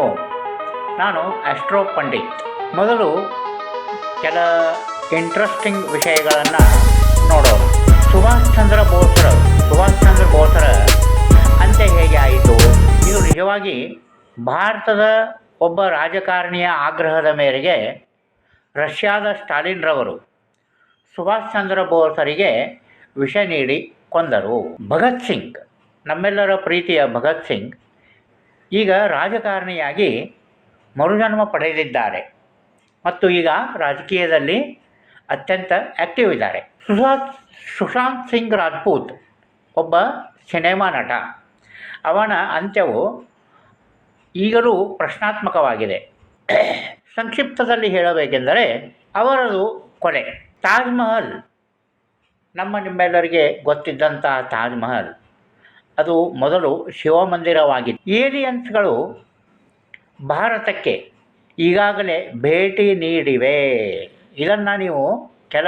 ಓ, ನಾನು ಆಸ್ಟ್ರೋ ಪಂಡಿತ್. ಮೊದಲು ಕೆಲ ಇಂಟ್ರೆಸ್ಟಿಂಗ್ ವಿಷಯಗಳನ್ನು ನೋಡೋಣ. ಸುಭಾಷ್ ಚಂದ್ರ ಬೋಸ್ರ, ಸುಭಾಷ್ ಚಂದ್ರ ಬೋಸ್ರ ಅಂತ್ಯ ಹೇಗೆ ಆಯಿತು? ಇದು ನಿಜವಾಗಿ ಭಾರತದ ಒಬ್ಬ ರಾಜಕಾರಣಿಯ ಆಗ್ರಹದ ಮೇರೆಗೆ ರಷ್ಯಾದ ಸ್ಟಾಲಿನ್ರವರು ಸುಭಾಷ್ ಚಂದ್ರ ಬೋಸರಿಗೆ ವಿಷ ನೀಡಿ ಕೊಂದರು. ಭಗತ್ ಸಿಂಗ್, ನಮ್ಮೆಲ್ಲರ ಪ್ರೀತಿಯ ಭಗತ್ ಸಿಂಗ್ ಈಗ ರಾಜಕಾರಣಿಯಾಗಿ ಮರುಜನ್ಮ ಪಡೆದಿದ್ದಾರೆ. ಮತ್ತು ಈಗ ರಾಜಕೀಯದಲ್ಲಿ ಅತ್ಯಂತ ಆ್ಯಕ್ಟಿವ್ ಇದ್ದಾರೆ. ಸುಶಾಂತ್ ಸುಶಾಂತ್ ಸಿಂಗ್ ರಾಜ್ಪೂತ್ ಒಬ್ಬ ಸಿನೆಮಾ ನಟ. ಅವನ ಅಂತ್ಯವು ಈಗಲೂ ಪ್ರಶ್ನಾತ್ಮಕವಾಗಿದೆ. ಸಂಕ್ಷಿಪ್ತದಲ್ಲಿ ಹೇಳಬೇಕೆಂದರೆ ಅವರದು ಕೊಲೆ ತಾಜ್ಮಹಲ್ ನಮ್ಮ ನಿಮ್ಮೆಲ್ಲರಿಗೆ ಗೊತ್ತಿದ್ದಂತಹ ತಾಜ್ ಮಹಲ್. ಅದು ಮೊದಲು ಶಿವಮಂದಿರವಾಗಿತ್ತು. ಏಲಿಯನ್ಸ್ಗಳು ಭಾರತಕ್ಕೆ ಈಗಾಗಲೇ ಭೇಟಿ ನೀಡಿವೆ. ಇದನ್ನು ನೀವು ಕೆಲ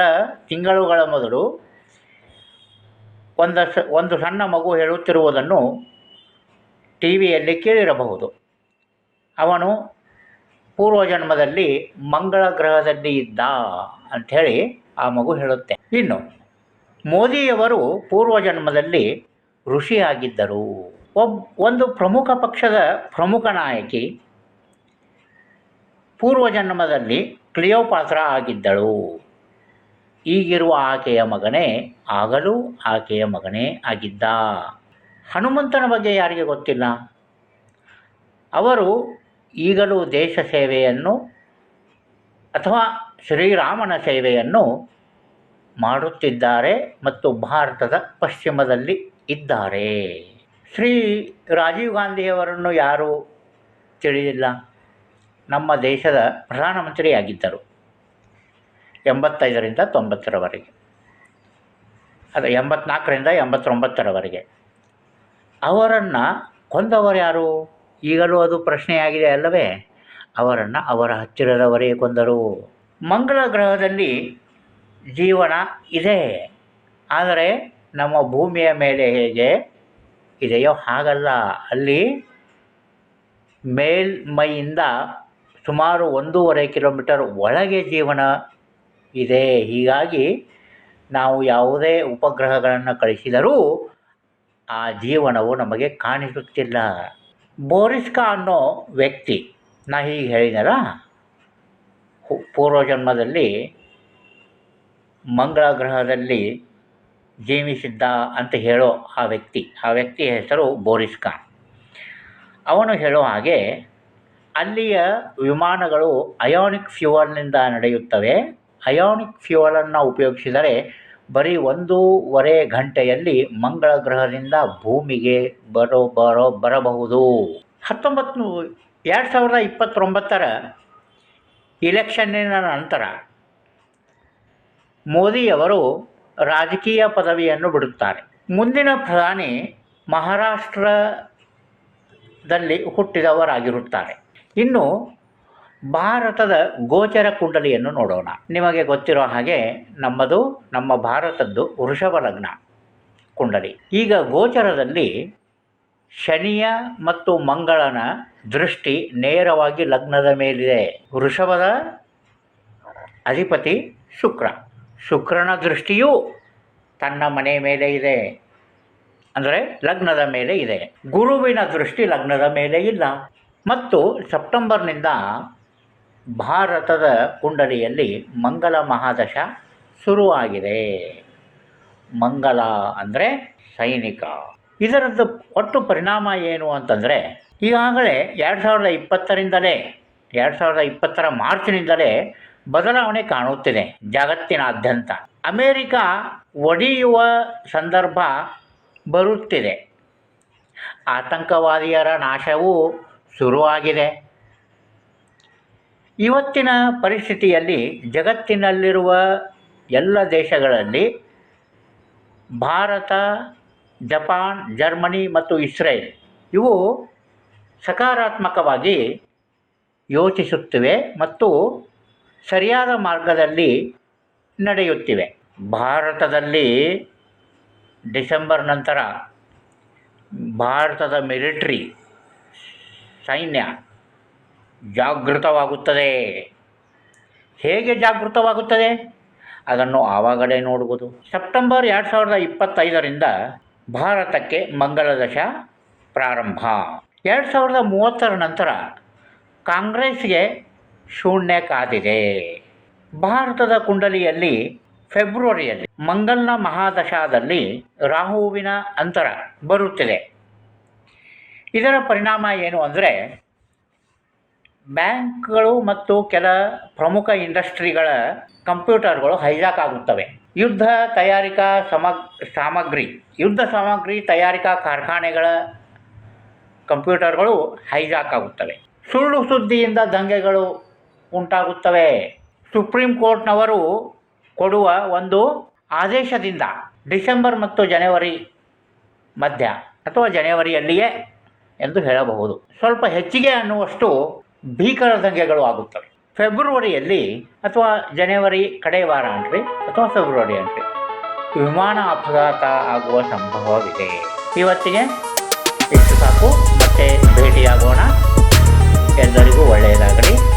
ತಿಂಗಳುಗಳ ಮೊದಲು ಒಂದು ಒಂದು ಸಣ್ಣ ಮಗು ಹೇಳುತ್ತಿರುವುದನ್ನು ಟಿ ವಿಯಲ್ಲಿ ಕೇಳಿರಬಹುದು. ಅವನು ಪೂರ್ವಜನ್ಮದಲ್ಲಿ ಮಂಗಳ ಗ್ರಹದಲ್ಲಿ ಇದ್ದ ಅಂಥೇಳಿ ಆ ಮಗು ಹೇಳುತ್ತೆ. ಇನ್ನು ಮೋದಿಯವರು ಪೂರ್ವಜನ್ಮದಲ್ಲಿ ಋಷಿಯಾಗಿದ್ದರು. ಒಬ್, ಒಂದು ಪ್ರಮುಖ ಪಕ್ಷದ ಪ್ರಮುಖ ನಾಯಕಿ ಪೂರ್ವಜನ್ಮದಲ್ಲಿ ಕ್ಲಿಯೋಪಾತ್ರ ಆಗಿದ್ದಳು. ಈಗಿರುವ ಆಕೆಯ ಮಗನೇ ಆಗಲೂ ಆಕೆಯ ಮಗನೇ ಆಗಿದ್ದ. ಹನುಮಂತನ ಬಗ್ಗೆ ಯಾರಿಗೆ ಗೊತ್ತಿಲ್ಲ? ಅವರು ಈಗಲೂ ದೇಶ ಸೇವೆಯನ್ನು ಅಥವಾ ಶ್ರೀರಾಮನ ಸೇವೆಯನ್ನು ಮಾಡುತ್ತಿದ್ದಾರೆ ಮತ್ತು ಭಾರತದ ಪಶ್ಚಿಮದಲ್ಲಿ ಇದ್ದಾರೆ. ಶ್ರೀ ರಾಜೀವ್ ಗಾಂಧಿಯವರನ್ನು ಯಾರು ತಿಳಿದಿಲ್ಲ? ನಮ್ಮ ದೇಶದ ಪ್ರಧಾನಮಂತ್ರಿಯಾಗಿದ್ದರು ಎಂಬತ್ತೈದರಿಂದ ತೊಂಬತ್ತರವರೆಗೆ. ಅದು ಎಂಬತ್ನಾಲ್ಕರಿಂದ ಎಂಬತ್ತೊಂಬತ್ತರವರೆಗೆ. ಅವರನ್ನು ಕೊಂದವರು ಯಾರು? ಈಗಲೂ ಅದು ಪ್ರಶ್ನೆಯಾಗಿದೆ ಅಲ್ಲವೇ? ಅವರನ್ನು ಅವರ ಹತ್ತಿರದವರೇ ಕೊಂದರು. ಮಂಗಳ ಗ್ರಹದಲ್ಲಿ ಜೀವನ ಇದೆ. ಆದರೆ ನಮ್ಮ ಭೂಮಿಯ ಮೇಲೆ ಹೇಗೆ ಇದೆಯೋ ಹಾಗಲ್ಲ. ಅಲ್ಲಿ ಮೇಲ್ಮೈಯಿಂದ ಸುಮಾರು ಒಂದೂವರೆ ಕಿಲೋಮೀಟರ್ ಒಳಗೆ ಜೀವನ ಇದೆ. ಹೀಗಾಗಿ ನಾವು ಯಾವುದೇ ಉಪಗ್ರಹಗಳನ್ನು ಕಳಿಸಿದರೂ ಆ ಜೀವನವು ನಮಗೆ ಕಾಣಿಸುತ್ತಿಲ್ಲ. ಬೋರಿಸ್ಕಾ ಅನ್ನೋ ವ್ಯಕ್ತಿ, ನಾ ಹೀಗೆ ಹೇಳಿದಲ್ಲ ಹು- ಪೂರ್ವಜನ್ಮದಲ್ಲಿ ಮಂಗಳ ಗ್ರಹದಲ್ಲಿ ಜೀವಿಸಿದ್ದ ಅಂತ ಹೇಳೋ ಆ ವ್ಯಕ್ತಿ, ಆ ವ್ಯಕ್ತಿಯ ಹೆಸರು ಬೋರಿಸ್ ಖಾನ್. ಅವನು ಹೇಳೋ ಹಾಗೆ ಅಲ್ಲಿಯ ವಿಮಾನಗಳು ಅಯೋನಿಕ್ ಫ್ಯೂವಲ್ನಿಂದ ನಡೆಯುತ್ತವೆ. ಅಯೋನಿಕ್ ಫ್ಯೂವಲನ್ನು ಉಪಯೋಗಿಸಿದರೆ ಬರೀ ಒಂದೂವರೆ ಗಂಟೆಯಲ್ಲಿ ಮಂಗಳ ಗ್ರಹದಿಂದ ಭೂಮಿಗೆ ಬರೋ ಬರೋ, ಬರಬಹುದು. ಹತ್ತೊಂಬತ್ತು, ಎರಡು ಸಾವಿರದ ಇಪ್ಪತ್ತೊಂಬತ್ತರ ಇಲೆಕ್ಷನ್ನಿನ ನಂತರ ಮೋದಿಯವರು ರಾಜಕೀಯ ಪದವಿಯನ್ನು ಬಿಡುತ್ತಾರೆ. ಮುಂದಿನ ಪ್ರಧಾನಿ ಮಹಾರಾಷ್ಟ್ರದಲ್ಲಿ ಹುಟ್ಟಿದವರಾಗಿರುತ್ತಾರೆ. ಇನ್ನು ಭಾರತದ ಗೋಚರ ಕುಂಡಲಿಯನ್ನು ನೋಡೋಣ. ನಿಮಗೆ ಗೊತ್ತಿರೋ ಹಾಗೆ ನಮ್ಮದು, ನಮ್ಮ ಭಾರತದ್ದು ವೃಷಭ ಲಗ್ನ ಕುಂಡಲಿ. ಈಗ ಗೋಚರದಲ್ಲಿ ಶನಿಯ ಮತ್ತು ಮಂಗಳನ ದೃಷ್ಟಿ ನೇರವಾಗಿ ಲಗ್ನದ ಮೇಲಿದೆ. ವೃಷಭದ ಅಧಿಪತಿ ಶುಕ್ರ. ಶುಕ್ರನ ದೃಷ್ಟಿಯು ತನ್ನ ಮನೆ ಮೇಲೆ ಇದೆ. ಅಂದರೆ ಲಗ್ನದ ಮೇಲೆ ಇದೆ. ಗುರುವಿನ ದೃಷ್ಟಿ ಲಗ್ನದ ಮೇಲೆ ಇಲ್ಲ. ಮತ್ತು ಸೆಪ್ಟೆಂಬರ್ನಿಂದ ಭಾರತದ ಕುಂಡಲಿಯಲ್ಲಿ ಮಂಗಲ ಮಹಾದಶ ಶುರುವಾಗಿದೆ. ಮಂಗಲ ಅಂದರೆ ಸೈನಿಕ. ಇದರದ್ದು ಒಟ್ಟು ಪರಿಣಾಮ ಏನು ಅಂತಂದರೆ, ಈಗಾಗಲೇ ಎರಡು ಸಾವಿರದ ಇಪ್ಪತ್ತರಿಂದಲೇ, ಎರಡು ಸಾವಿರದ ಇಪ್ಪತ್ತರ ಮಾರ್ಚ್ನಿಂದಲೇ ಬದಲಾವಣೆ ಕಾಣುತ್ತಿದೆ, ಜಗತ್ತಿನಾದ್ಯಂತ. ಅಮೇರಿಕ ಒಡೆಯುವ ಸಂದರ್ಭ ಬರುತ್ತಿದೆ. ಆತಂಕವಾದಿಯರ ನಾಶವೂ ಶುರುವಾಗಿದೆ. ಇವತ್ತಿನ ಪರಿಸ್ಥಿತಿಯಲ್ಲಿ ಜಗತ್ತಿನಲ್ಲಿರುವ ಎಲ್ಲ ದೇಶಗಳಲ್ಲಿ ಭಾರತ, ಜಪಾನ್, ಜರ್ಮನಿ ಮತ್ತು ಇಸ್ರೇಲ್ ಇವು ಸಕಾರಾತ್ಮಕವಾಗಿ ಯೋಚಿಸುತ್ತಿವೆ ಮತ್ತು ಸರಿಯಾದ ಮಾರ್ಗದಲ್ಲಿ ನಡೆಯುತ್ತಿವೆ. ಭಾರತದಲ್ಲಿ ಡಿಸೆಂಬರ್ ನಂತರ ಭಾರತದ ಮಿಲಿಟ್ರಿ ಸೈನ್ಯ ಜಾಗೃತವಾಗುತ್ತದೆ. ಹೇಗೆ ಜಾಗೃತವಾಗುತ್ತದೆ? ಅದನ್ನು ಆವಾಗಲೇ ನೋಡುವುದು. ಸೆಪ್ಟೆಂಬರ್ ಎರಡು ಸಾವಿರದ ಇಪ್ಪತ್ತೈದರಿಂದ ಭಾರತಕ್ಕೆ ಮಂಗಳದಶ ಪ್ರಾರಂಭ. ಎರಡು ಸಾವಿರದ ಮೂವತ್ತರ ನಂತರ ಕಾಂಗ್ರೆಸ್ಗೆ ಶೂನ್ಯ ಕಾದಿದೆ ಭಾರತದ ಕುಂಡಲಿಯಲ್ಲಿ ಫೆಬ್ರವರಿಯಲ್ಲಿ ಮಂಗಲ್ನ ಮಹಾದಶಾದಲ್ಲಿ ರಾಹುವಿನ ಅಂತರ ಬರುತ್ತಿದೆ. ಇದರ ಪರಿಣಾಮ ಏನು ಅಂದರೆ ಬ್ಯಾಂಕ್ಗಳು ಮತ್ತು ಕೆಲ ಪ್ರಮುಖ ಇಂಡಸ್ಟ್ರಿಗಳ ಕಂಪ್ಯೂಟರ್ಗಳು ಹೈಜಾಕ್ ಆಗುತ್ತವೆ. ಯುದ್ಧ ತಯಾರಿಕಾ ಸಮ ಸಾಮಗ್ರಿ, ಯುದ್ಧ ಸಾಮಗ್ರಿ ತಯಾರಿಕಾ ಕಾರ್ಖಾನೆಗಳ ಕಂಪ್ಯೂಟರ್ಗಳು ಹೈಜಾಕ್ ಆಗುತ್ತವೆ. ಸುಳ್ಳು ಸುದ್ದಿಯಿಂದ ದಂಗೆಗಳು ಉಂಟಾಗುತ್ತವೆ. ಸುಪ್ರೀಂ ಕೋರ್ಟ್ನವರು ಕೊಡುವ ಒಂದು ಆದೇಶದಿಂದ ಡಿಸೆಂಬರ್ ಮತ್ತು ಜನವರಿ ಮಧ್ಯ ಅಥವಾ ಜನವರಿಯಲ್ಲಿಯೇ ಎಂದು ಹೇಳಬಹುದು. ಸ್ವಲ್ಪ ಹೆಚ್ಚಿಗೆ ಅನ್ನುವಷ್ಟು ಭೀಕರ ದಂಗೆಗಳು ಆಗುತ್ತವೆ. ಫೆಬ್ರವರಿಯಲ್ಲಿ ಅಥವಾ ಜನವರಿ ಕಡೆ ವಾರ ಅನ್ರಿ ಅಥವಾ ಫೆಬ್ರವರಿ ಅನ್ರಿ ವಿಮಾನ ಅಪಘಾತ ಆಗುವ ಸಂಭವವಿದೆ. ಇವತ್ತಿಗೆ ಇಷ್ಟು ಸಾಕು. ಮತ್ತೆ ಭೇಟಿಯಾಗೋಣ. ಎಲ್ಲರಿಗೂ ಒಳ್ಳೆಯದಾಗಲಿ.